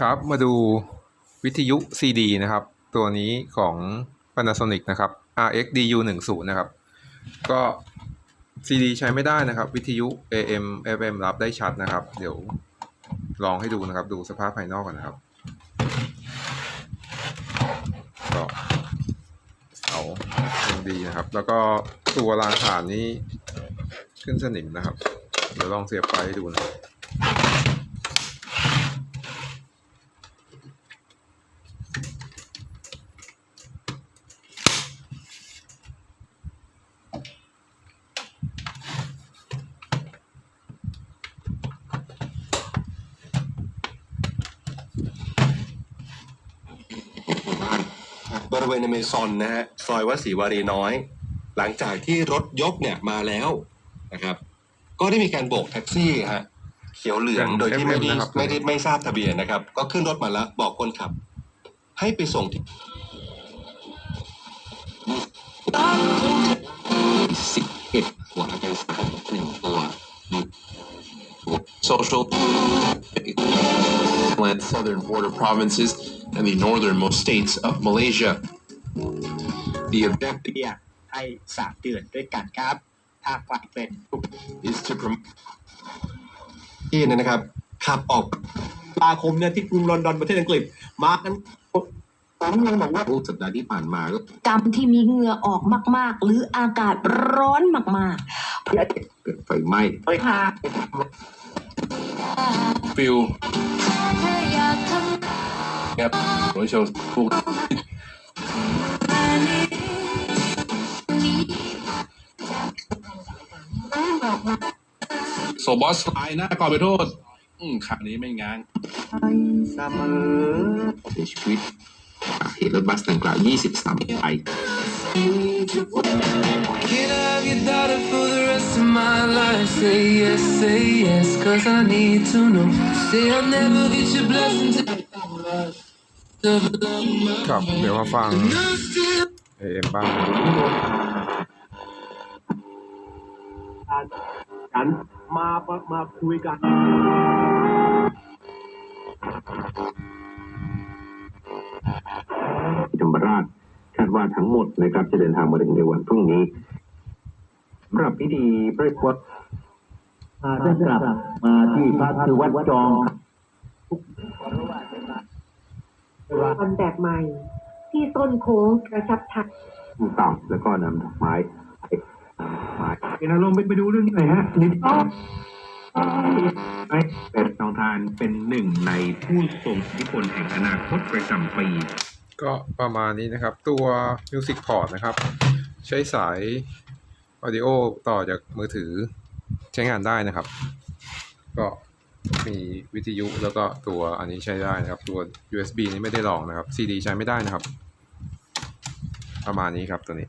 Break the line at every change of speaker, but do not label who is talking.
ครับมาดูวิทยุ CD นะครับ ตัวนี้ของ Panasonic นะครับ RXDU 1 0นะครับ ก็ CD ใช้ไม่ได้นะครับ วิทยุ AM FM รับได้ชัดนะครับ เดี๋ยวลองให้ดูนะครับ ดูสภาพภายนอกก่อนนะครับก็เอาดีนะครับ แล้วก็ตัวรางฐานนี้ขึ้นสนิมนะครับ เดี๋ยวลองเสียบไฟให้ดูนะ บ
บริเวณอเมซอนนะฮะซอยวัดศรีวารีน้อย หลังจากที่รถยกเนี่ยมาแล้วนะครับ ก็ได้มีการโบกแท็กซี่ฮะเขียวเหลือง
เป็น
โดยที่ไม่ได้
FM นะครับ
ไม่ได้ไม่ทราบทะเบียนนะครับ ก็ขึ้นรถมาแล้วบอกคนขับ ให้ไปส่งที่
สิบเอ็ดหัวเป็นสามหนึ่งตัว social
land southern border provinces and the northernmost states of Malaysia. The objective
เรียกให้สามเดือนด้วยกันครับถ้าใครเป็น
is to promote
ที่เนยนะครับขับออก
ตุลาคมเนี่ยที่กรุงลอนดอนประเทศอังกฤษมากัน
ผมยังบอกว่า
รูปสัปดาห์ที่ผ่านมาก็
กรรมที่มีเหงื่อออกมาก ๆ หรืออากาศร้อนมาก
เกิดไฟไหม้
เฮ้ยค่ะ
feel ครับผมโชว์พวกโซบอสไลน์หน้าก่อนไปโทษ อืมขานี้ไม่ง้าง
เสมอ
เสียชีวิตจากเหตุรถบัสดังกล่าว23ราย
Can I have your daughter for the rest of my life? Say yes, say yes, cause I need to know. Say I'll never get your blessing till
ครับเดี๋ยวมาฟัง AM บ้าง
กันมามามาคุยกัน
ธรรมราชคา ดว่าทั้งหมดนะครับ จะเดินทางมาถึงในวันพรุ่งนี้สำหรับพิธีพระราชวัตร
มาจะกลับมาที่พระคือวัดจอง
ตอนแบบใหม่ ที่ต้นโค้งกระชับชัด
ต่ำแล้วก็นำดอกไม้ไปนำดอกไม้
เป็นอารมณ์ไปดูเรื่องนี้หน่อยฮะนิดต่อ
เป็ดทองทานเป็นหนึ่งในผู้ทรงอิทธิพลแห่งอนาคตประจำปี
ก็ประมาณนี้นะครับ ตัว Music Port นะครับ ใช้สาย Audio ต่อจากมือถือใช้งานได้นะครับ ก็มีวิทยุแล้วก็ตัวอันนี้ใช้ได้นะครับ ตัว USB นี้ไม่ได้ลองนะครับ CD ใช้ไม่ได้นะครับ ประมาณนี้ครับตัวนี้